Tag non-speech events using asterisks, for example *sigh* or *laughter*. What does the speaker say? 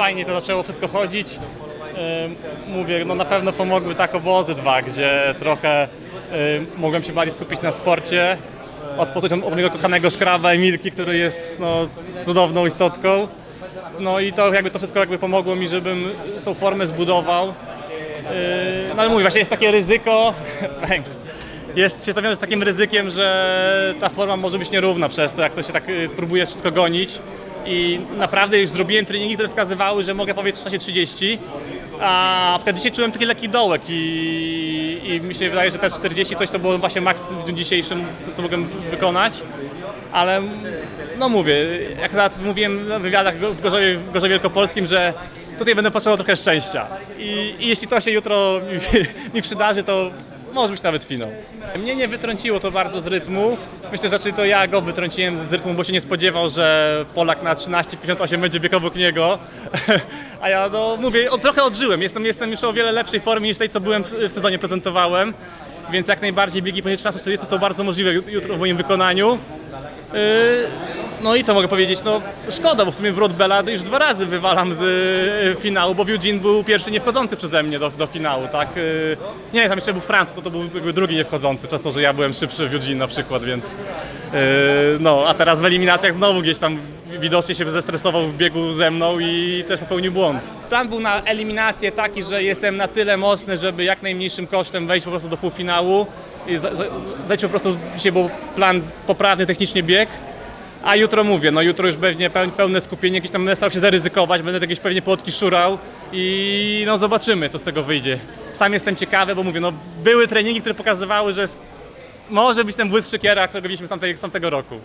fajnie to zaczęło wszystko chodzić. Mówię, no na pewno pomogły tak obozy dwa, gdzie trochę mogłem się bardziej skupić na sporcie, odpocząć od mojego kochanego szkraba Emilki, który jest no, cudowną istotką. No i to jakby to wszystko jakby pomogło mi, żebym tą formę zbudował. No ale mówię, właśnie jest takie ryzyko, *laughs* thanks. jest się to wiąże z takim ryzykiem, że ta forma może być nierówna przez to, jak to się tak yy, próbuje wszystko gonić. I naprawdę już zrobiłem treningi, które wskazywały, że mogę powiedzieć w czasie 30, a przykład dzisiaj czułem taki lekki dołek i, i mi się wydaje, że te 40 coś to było właśnie maks w dniu dzisiejszym, co, co mogłem wykonać. Ale no mówię, jak nawet mówiłem na wywiadach w Gorzowie, w Gorzowie Wielkopolskim, że tutaj będę potrzebował trochę szczęścia. I, i jeśli to się jutro *laughs* mi, mi przydarzy, to może być nawet finał. Mnie nie wytrąciło to bardzo z rytmu. Myślę, że raczej to ja go wytrąciłem z rytmu, bo się nie spodziewał, że Polak na 13,58 będzie biegł obok niego. *laughs* A ja no mówię, o, trochę odżyłem. Jestem, jestem już o wiele lepszej formie niż tej, co byłem w, sezonie prezentowałem. Więc jak najbardziej biegi poniżej 13,40 są bardzo możliwe jutro w moim wykonaniu. Yy, No i co mogę powiedzieć? No szkoda, bo w sumie Broad Bella już dwa razy wywalam z y, finału, bo Eugene był pierwszy nie wchodzący przeze mnie do, do finału, tak? Y, Nie, tam jeszcze był Francuz, to, to był jakby drugi nie wchodzący, przez to, że ja byłem szybszy w Eugene na przykład, więc y, no, a teraz w eliminacjach znowu gdzieś tam widocznie się zestresował w biegu ze mną i też popełnił błąd. Plan był na eliminację taki, że jestem na tyle mocny, żeby jak najmniejszym kosztem wejść po prostu do półfinału i zajść po prostu, dzisiaj był plan poprawny technicznie bieg, a jutro mówię, no jutro już pewnie peł- pełne skupienie, jakieś tam będę starał się zaryzykować, będę jakieś pewnie płotki szurał i no zobaczymy, co z tego wyjdzie. Sam jestem ciekawy, bo mówię, no były treningi, które pokazywały, że może być ten błysk szykiera, którego widzieliśmy z z tamtego roku.